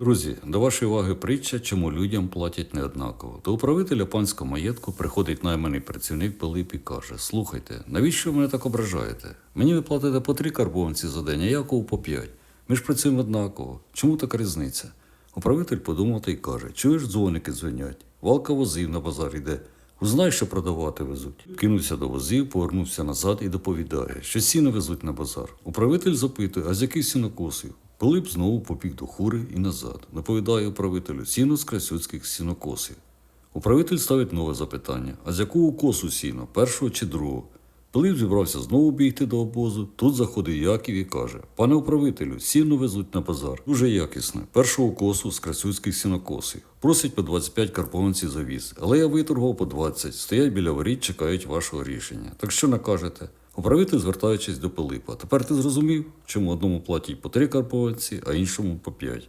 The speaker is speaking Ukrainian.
Друзі, до вашої уваги притча, чому людям платять неоднаково. До управителя панського маєтку приходить найманий працівник Пилип і каже: Слухайте, навіщо ви мене так ображаєте? Мені ви платите по три карбованці за день, а Якову по п'ять. Ми ж працюємо однаково. Чому така різниця? Управитель подумав та й каже: Чуєш, дзвоники дзвонять? Валка возів на базар іде. Узнай, що продавати везуть. Кинувся до возів, повернувся назад і доповідає, що сіно везуть на базар. Управитель запитує, а з яких сінокосів? Пилип знову побіг до хури і назад. Доповідає управителю сіно з красюцьких сінокосів. Управитель ставить нове запитання: а з якого косу сіно, першого чи другого? Пилип зібрався знову бігти до обозу. Тут заходить Яків і каже: Пане управителю, сіно везуть на базар. Дуже якісне. Першого косу з красюцьких сінокосів. Просять по 25 карпованців за віз, але я виторгував по 20. Стоять біля воріт, чекають вашого рішення. Так що накажете? Управитель, звертаючись до Пилипа. Тепер ти зрозумів, чому одному платять по три карповиці, а іншому по 5.